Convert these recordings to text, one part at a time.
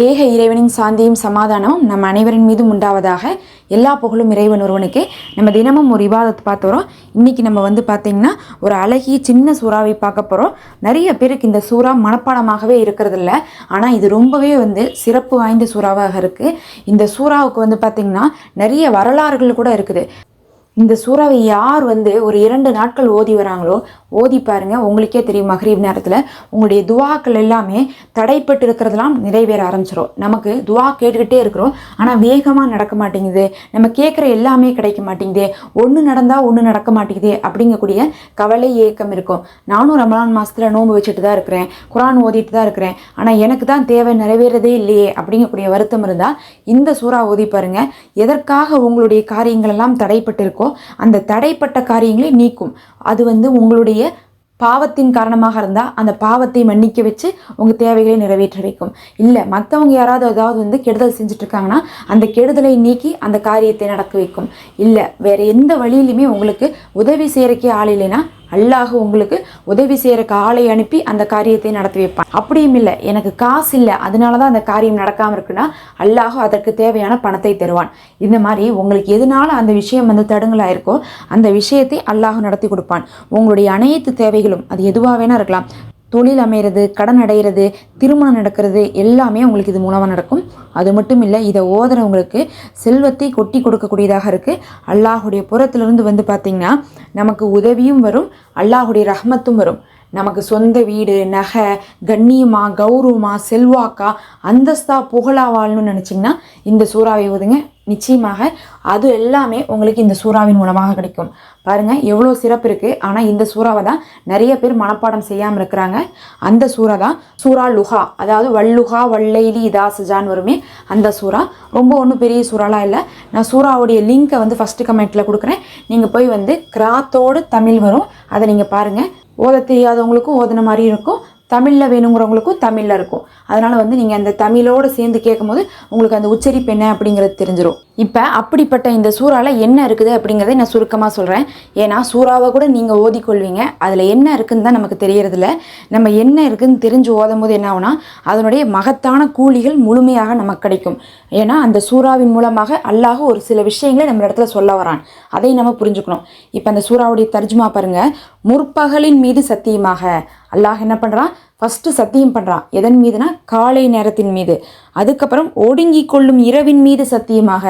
ஏக இறைவனின் சாந்தியும் சமாதானமும் நம் அனைவரின் மீதும் உண்டாவதாக எல்லா புகழும் இறைவன் ஒருவனுக்கே. நம்ம தினமும் ஒரு விவாதத்தை பார்த்து வரோம் இன்றைக்கி நம்ம வந்து பார்த்திங்கன்னா ஒரு அழகிய சின்ன சூறாவை பார்க்க போகிறோம் நிறைய பேருக்கு இந்த சூறா மனப்பாடமாகவே இருக்கிறதில்ல. ஆனால் இது ரொம்பவே வந்து சிறப்பு வாய்ந்த சூறாவாக இருக்குது இந்த சூறாவுக்கு வந்து பார்த்திங்கன்னா நிறைய வரலாறுகள் கூட இருக்குது. இந்த சூறாவை யார் வந்து ஒரு இரண்டு நாட்கள் ஓதி வராங்களோ ஓதி பாருங்க உங்களுக்கே தெரியும் மகரீப் நேரத்தில். உங்களுடைய துவாக்கள் எல்லாமே தடைப்பட்டு இருக்கிறதெல்லாம் நிறைவேற ஆரம்பிச்சிடும் நமக்கு துவா கேட்டுக்கிட்டே இருக்கிறோம். ஆனால் வேகமாக நடக்க மாட்டேங்குது. நம்ம கேட்குற எல்லாமே கிடைக்க மாட்டேங்குது. ஒன்று நடந்தால் ஒன்று நடக்க மாட்டேங்குது அப்படிங்கக்கூடிய கவலை ஏக்கம் இருக்கும். நானும் ரமலான் மாதத்தில் நோன்பு வச்சுட்டு தான் இருக்கிறேன். குரான் ஓதிட்டு தான் இருக்கிறேன். ஆனால் எனக்கு தான் தேவை நிறைவேறதே இல்லையே அப்படிங்கக்கூடிய வருத்தம் இருந்தால் இந்த சூறா ஓதி பாருங்கள் எதற்காக உங்களுடைய காரியங்கள் எல்லாம் தடைப்பட்டு இருக்கோ அந்த தடைப்பட்ட காரியங்களை நீக்கும். அது வந்து உங்களுடைய பாவத்தின் காரணமாக இருந்தால் அந்த பாவத்தை மன்னிக்க வச்சு உங்கள் தேவைகளை நிறைவேற்ற வைக்கும். இல்லை மற்றவங்க யாராவது ஏதாவது வந்து கெடுதல் செஞ்சுட்ருக்காங்கன்னா அந்த கெடுதலை நீக்கி அந்த காரியத்தை நடக்க வைக்கும். இல்லை வேறு எந்த வழியிலையுமே உங்களுக்கு உதவி செய்கிறக்கே ஆள் இல்லைன்னா அல்லாஹ் உங்களுக்கு உதவி செய்கிறக்கு ஆளை அனுப்பி அந்த காரியத்தை நடத்தி வைப்பான். அப்படியும் இல்லை எனக்கு காசு இல்லை அதனால தான் அந்த காரியம் நடக்காமல் இருக்குன்னா அல்லாஹ் அதற்கு தேவையான பணத்தை தருவான். இந்த மாதிரி உங்களுக்கு எதனால அந்த விஷயம் வந்து தடுங்களாக இருக்கோ அந்த விஷயத்தை அல்லாஹ் நடத்தி கொடுப்பான். உங்களுடைய அனைத்து தேவைகளும் அது எதுவாக வேணா இருக்கலாம் தொழில் அமையிறது கடன் அடைகிறது திருமணம் நடக்கிறது எல்லாமே உங்களுக்கு இது மூலமாக நடக்கும். அது மட்டும் இல்லை இதை ஓதுறவங்களுக்கு செல்வத்தை கொட்டி கொடுக்கக்கூடியதாக இருக்குது அல்லாஹுடைய புறத்திலிருந்து வந்து பார்த்திங்கன்னா நமக்கு உதவியும் வரும் அல்லாஹுடைய ரஹ்மத்தும் வரும். நமக்கு சொந்த வீடு நகை கண்ணியமா கௌரவமா செல்வாக்கா அந்தஸ்தா புகழா வாழணும்னு நினச்சிங்கன்னா இந்த சூறாவை ஓதுங்க. நிச்சயமாக அது எல்லாமே உங்களுக்கு இந்த சூறாவின் மூலமாக கிடைக்கும். பாருங்கள் எவ்வளோ சிறப்பு இருக்குது ஆனால் இந்த சூறாவை தான் நிறைய பேர் மனப்பாடம் செய்யாமல் இருக்கிறாங்க. அந்த சூறா தான் சூறா லுஹா அதாவது வல்லுஹா வல்லைலி இதா வருமே அந்த சூறா. ரொம்ப ஒன்றும் பெரிய சூறாலாம் இல்லை. நான் சூறாவுடைய லிங்க்கை வந்து ஃபஸ்ட்டு கமெண்ட்டில் கொடுக்குறேன். நீங்கள் போய் வந்து கிராத்தோடு தமிழ் வரும். அதை நீங்கள் பாருங்கள் ஓத தெரியாதவங்களுக்கும் ஓதுன மாதிரி இருக்கும். தமிழில் வேணுங்கிறவங்களுக்கும் தமிழில் இருக்கும். அதனால் வந்து நீங்கள் அந்த தமிழோடு சேர்ந்து கேட்கும்போது உங்களுக்கு அந்த உச்சரிப்பு என்ன அப்படிங்கிறது தெரிஞ்சிடும் இப்போ அப்படிப்பட்ட இந்த சூறாவில் என்ன இருக்குது அப்படிங்கிறத நான் சுருக்கமாக சொல்கிறேன் ஏன்னா சூறாவை கூட நீங்கள் ஓதிக்கொள்வீங்க. அதில் என்ன இருக்குன்னு தான் நமக்கு தெரியறதில்ல. நம்ம என்ன இருக்குதுன்னு தெரிஞ்சு ஓதும் போது என்ன ஆகுனா அதனுடைய மகத்தான கூலிகள் முழுமையாக நமக்கு கிடைக்கும். ஏன்னா அந்த சூறாவின் மூலமாக அல்லாஹ் ஒரு சில விஷயங்களை நம்ம இடத்துல சொல்ல வரான். அதை நம்ம புரிஞ்சுக்கணும். இப்போ அந்த சூறாவுடைய தர்ஜுமா பாருங்கள் முற்பகலின் மீது சத்தியமாக. அல்லாஹ் என்ன பண்ணுறான் ஃபஸ்ட்டு சத்தியம் பண்ணுறான் எதன் மீதுனா? காலை நேரத்தின் மீது. அதுக்கப்புறம் ஒடுங்கி கொள்ளும் இரவின் மீது சத்தியமாக.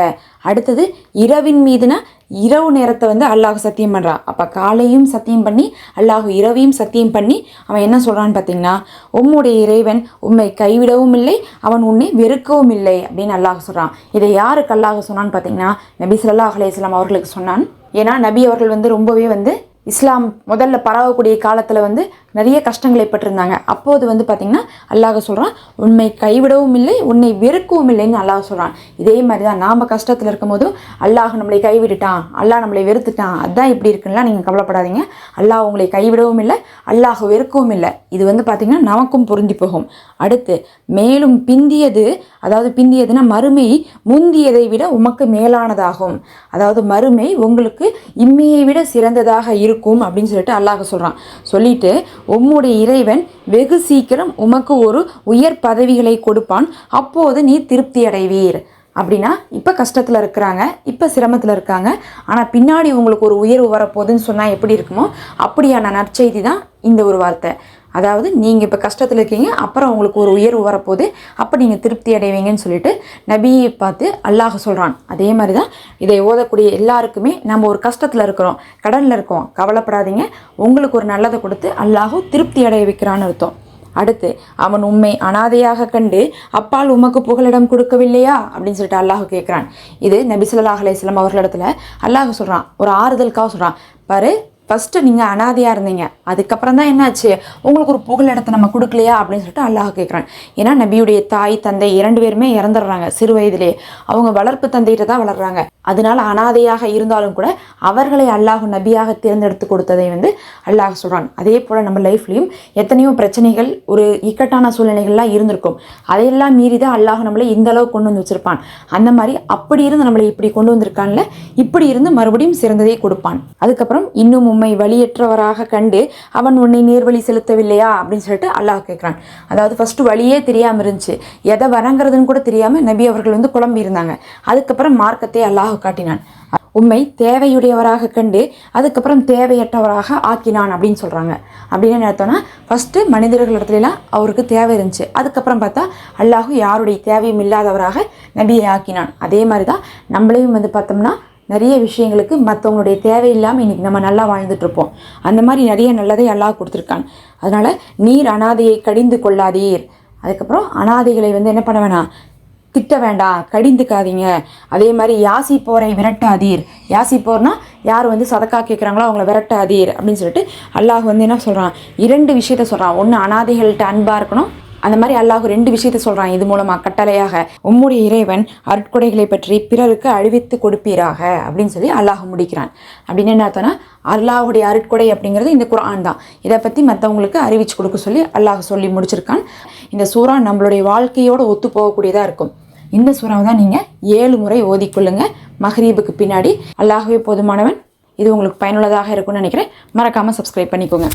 அடுத்தது இரவின் மீதுனா இரவு நேரத்தை வந்து அல்லாஹ் சத்தியம் பண்ணுறான் அப்போ காலையும் சத்தியம் பண்ணி அல்லாஹ் இரவையும் சத்தியம் பண்ணி அவன் என்ன சொல்கிறான்னு பார்த்தீங்கன்னா உம்முடைய இறைவன் உம்மை கைவிடவும் இல்லை அவன் உன்னை வெறுக்கவும் இல்லை அப்படின்னு அல்லாஹ் சொல்கிறான் இதை யாருக்கு அல்லாஹ் சொன்னான்னு பார்த்தீங்கன்னா நபி ஸல்லல்லாஹு அலைஹி அவர்களுக்கு சொன்னான். ஏன்னா நபி அவர்கள் வந்து ரொம்பவே வந்து இஸ்லாம் முதல்ல பரவக்கூடிய காலத்தில் வந்து நிறைய கஷ்டங்களை பட்டிருந்தாங்க அப்போது வந்து பார்த்திங்கன்னா அல்லாஹ் சொல்கிறான் உண்மை கைவிடவும் இல்லை உன்னை வெறுக்கவும் இல்லைன்னு அல்லாஹ் சொல்கிறான் இதே மாதிரி தான் நாம் கஷ்டத்தில் இருக்கும்போது அல்லாஹ் நம்மளை கைவிட்டுட்டான் அல்லாஹ் நம்மளை வெறுத்துட்டான். அதான் இப்படி இருக்குன்னா நீங்கள் கவலைப்படாதீங்க. அல்லாஹ் உங்களை கைவிடவும் இல்லை அல்லாஹ் வெறுக்கவும் இல்லை. இது வந்து பார்த்திங்கன்னா நமக்கும் பொருந்தி போகும். அடுத்து மேலும் பிந்தியது அதாவது பிந்தியதுன்னா மறுமை முந்தியதை விட உமக்கு மேலானதாகும். அதாவது மறுமை உங்களுக்கு இம்மையை விட சிறந்ததாக இருக்கும் அப்படின்னு சொல்லிட்டு அல்லாஹ் சொல்கிறான் சொல்லிட்டு உம்முடைய இறைவன் வெகு சீக்கிரம் உமக்கு ஒரு உயர் பதவிகளை கொடுப்பான். அப்போது நீ திருப்தி அடைவீர். அப்படின்னா இப்போ கஷ்டத்தில் இருக்கிறாங்க இப்போ சிரமத்தில் இருக்காங்க. ஆனால் பின்னாடி உங்களுக்கு ஒரு உயர்வு வரப்போகுதுன்னு சொன்னால் எப்படி இருக்குமோ அப்படியான நற்செய்தி தான் இந்த ஒரு வார்த்தை. அதாவது நீங்கள் இப்போ கஷ்டத்தில் இருக்கீங்க அப்புறம் உங்களுக்கு ஒரு உயர்வு வரப்போகுது அப்போ நீங்கள் திருப்தி அடைவீங்கன்னு சொல்லிட்டு நபியை பார்த்து அல்லாஹ் சொல்கிறான் அதே மாதிரி தான் இதை ஓதக்கூடிய எல்லாருக்குமே நம்ம ஒரு கஷ்டத்தில் இருக்கிறோம் கடனில் இருக்கோம் கவலைப்படாதீங்க. உங்களுக்கு ஒரு நல்லதை கொடுத்து அல்லாஹும் திருப்தி அடைய வைக்கிறான்னு அர்த்தம். அடுத்து அவன் உண்மை அனாதையாக கண்டு அப்பால் உமக்கு புகலிடம் கொடுக்கவில்லையா? அப்படின்னு சொல்லிட்டு அல்லாஹ் கேட்குறான் இது நபி அலையம் அவர்களிடத்துல அல்லாஹ் சொல்கிறான் ஒரு ஆறுதலுக்காக சொல்கிறான் பாரு ஃபஸ்ட்டு நீங்கள் அனாதையாக இருந்தீங்க. அதுக்கப்புறம் தான் என்னாச்சு? உங்களுக்கு ஒரு புகழ் இடத்த நம்ம கொடுக்கலையா? அப்படின்னு சொல்லிட்டு அல்லாஹ் கேட்குறாங்க ஏன்னா நபியுடைய தாய் தந்தை இரண்டு பேருமே இறந்துடுறாங்க சிறு வயதிலே. அவங்க வளர்ப்பு தந்தைகிட்ட தான் வளர்றாங்க. அதனால அனாதையாக இருந்தாலும் கூட அவர்களை அல்லாஹ் நபியாக தேர்ந்தெடுத்து கொடுத்ததை வந்து அல்லாஹ் சொல்கிறான் அதே போல் நம்ம லைஃப்லேயும் எத்தனையோ பிரச்சனைகள் ஒரு இக்கட்டான சூழ்நிலைகள்லாம் இருந்திருக்கும். அதையெல்லாம் மீறி தான் அல்லாஹ் நம்மளை இந்த அளவு கொண்டு வந்து வச்சுருப்பான். அந்த மாதிரி அப்படி இருந்து நம்மளை இப்படி கொண்டு வந்திருக்கான்ல இப்படி இருந்து மறுபடியும் சிறந்ததை கொடுப்பான். அதுக்கப்புறம் இன்னும் உண்மை வழியற்றவராக கண்டு அவன் உன்னை நேர்வழி செலுத்தவில்லையா அப்படின்னு சொல்லிட்டு அல்லாஹ் கேட்குறான். அதாவது ஃபஸ்ட்டு வழியே தெரியாமல் இருந்துச்சு. எதை வரங்கிறதுன்னு கூட தெரியாமல் நபி அவர்கள் வந்து குழம்பி இருந்தாங்க. அதுக்கப்புறம் மார்க்கத்தை அல்லாஹ் காட்டினான். உண்மை தேவையுடையவராக கண்டு அதுக்கப்புறம் தேவையற்றவராக ஆக்கினான் அப்படின்னு சொல்கிறாங்க அப்படின்னு என்ன அர்த்தம்னா ஃபஸ்ட்டு மனிதர்கள் இடத்துலலாம் அவருக்கு தேவை இருந்துச்சு. அதுக்கப்புறம் பார்த்தா அல்லாஹும் யாருடைய தேவையும் இல்லாதவராக நபியை ஆக்கினான். அதே மாதிரி தான் நம்மளையும் வந்து பார்த்தோம்னா நிறைய விஷயங்களுக்கு மற்றவங்களுடைய தேவையில்லாமல் இன்றைக்கி நம்ம நல்லா வாழ்ந்துட்டுருப்போம் அந்த மாதிரி நிறைய நல்லதை அல்லாஹ் கொடுத்துருக்கான். அதனால் நீர் அனாதையை கடிந்து கொள்ளாதீர். அதுக்கப்புறம் அனாதைகளை வந்து என்ன பண்ண வேணாம் திட்ட வேண்டாம் கடிந்துக்காதீங்க. அதே மாதிரி யாசி போரை விரட்டாதீர். யாசி போர்னா யார் வந்து சதக்கா கேட்குறாங்களோ அவங்கள விரட்டாதீர் அப்படின்னு சொல்லிட்டு அல்லாஹ் வந்து என்ன சொல்கிறான் இரண்டு விஷயத்த சொல்கிறான் ஒன்று அனாதைகள்கிட்ட அன்பாக இருக்கணும். அந்த மாதிரி அல்லாஹ் ரெண்டு விஷயத்த சொல்கிறான் இது மூலமாக கட்டளையாக உம்முடைய இறைவன் அருட்கொடைகளை பற்றி பிறருக்கு அழிவித்து கொடுப்பீராக அப்படின்னு சொல்லி அல்லாஹ் முடிக்கிறான். அப்படின்னு என்ன அர்த்தம்னா அல்லாஹுடைய அருட்கொடை அப்படிங்கிறது இந்த குரான் தான். இதை பற்றி மற்றவங்களுக்கு அறிவிச்சு கொடுக்க சொல்லி அல்லாஹ் சொல்லி முடிச்சிருக்கான். இந்த சூறா நம்மளுடைய வாழ்க்கையோடு ஒத்து போகக்கூடியதாக இருக்கும். இந்த சூறாவை தான் நீங்கள் ஏழு முறை ஓதிக்கொள்ளுங்க மஹரீபுக்கு பின்னாடி. அல்லாகவே போதுமானவன். இது உங்களுக்கு பயனுள்ளதாக இருக்கும்னு நினைக்கிறேன். மறக்காமல் சப்ஸ்கிரைப் பண்ணிக்கோங்க.